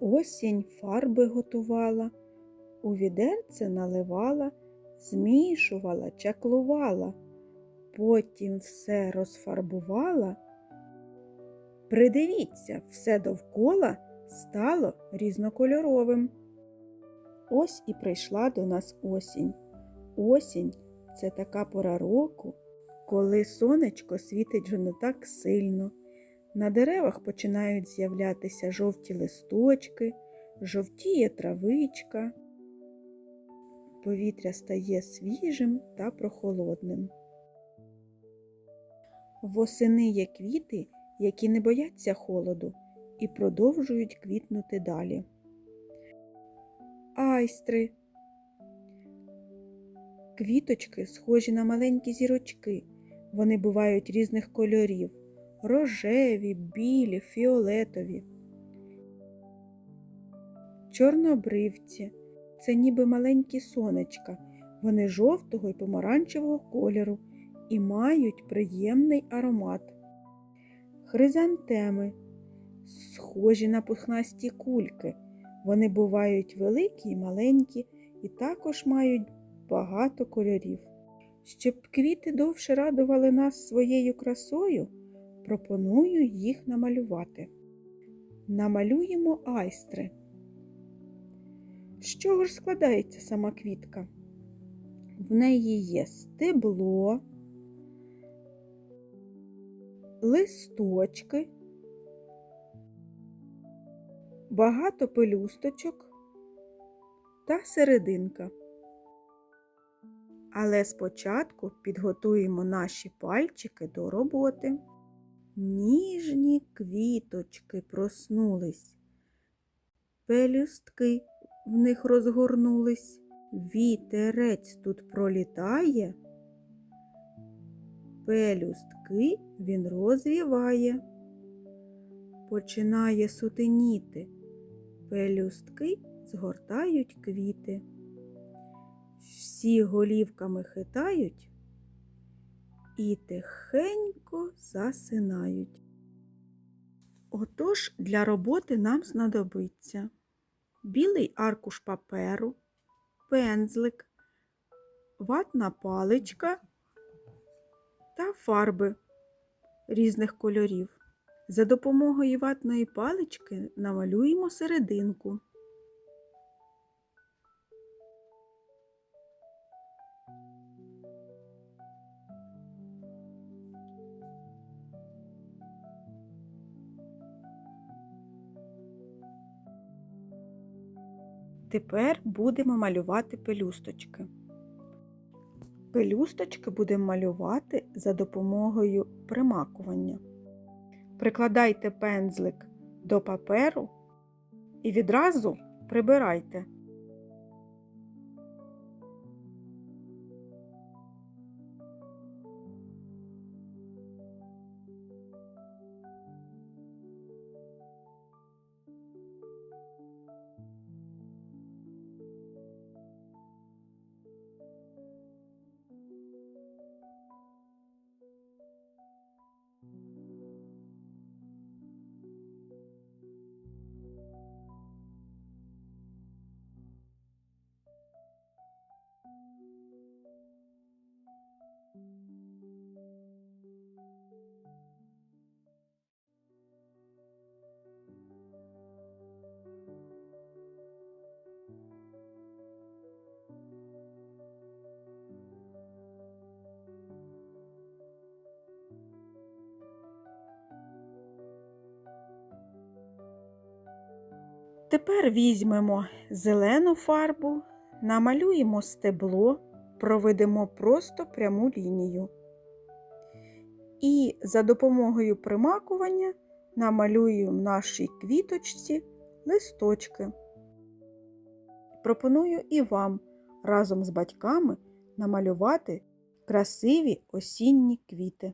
Осінь фарби готувала, у відерце наливала, змішувала, чаклувала, потім все розфарбувала. Придивіться, все довкола стало різнокольоровим. Ось і прийшла до нас осінь. Осінь це така пора року, коли сонечко світить вже не так сильно. На деревах починають з'являтися жовті листочки, жовтіє травичка. Повітря стає свіжим та прохолодним. Восени є квіти, які не бояться холоду і продовжують квітнути далі. Айстри. Квіточки схожі на маленькі зірочки. Вони бувають різних кольорів рожеві, білі, фіолетові. Чорнобривці це ніби маленькі сонечка. Вони жовтого і помаранчевого кольору і мають приємний аромат. Хризантеми схожі на пухнасті кульки. Вони бувають великі і маленькі і також мають багато кольорів. Щоб квіти довше радували нас своєю красою, пропоную їх намалювати. Намалюємо айстри. З чого ж складається сама квітка? В неї є стебло, листочки, багато пелюсточок та серединка. Але спочатку підготуємо наші пальчики до роботи. Ніжні квіточки проснулись, пелюстки в них розгорнулись, вітерець тут пролітає, пелюстки він розвіває, починає сутеніти, пелюстки згортають квіти. Всі голівками хитають і тихенько засинають. Отож для роботи нам знадобиться білий аркуш паперу, пензлик, ватна паличка та фарби різних кольорів. За допомогою ватної палички намалюємо серединку. Тепер будемо малювати пелюсточки. Пелюсточки будемо малювати за допомогою примакування. Прикладайте пензлик до паперу і відразу прибирайте. Тепер візьмемо зелену фарбу, намалюємо стебло, проведемо просто пряму лінію. І за допомогою примакування намалюємо нашій квіточці листочки. Пропоную і вам разом з батьками намалювати красиві осінні квіти.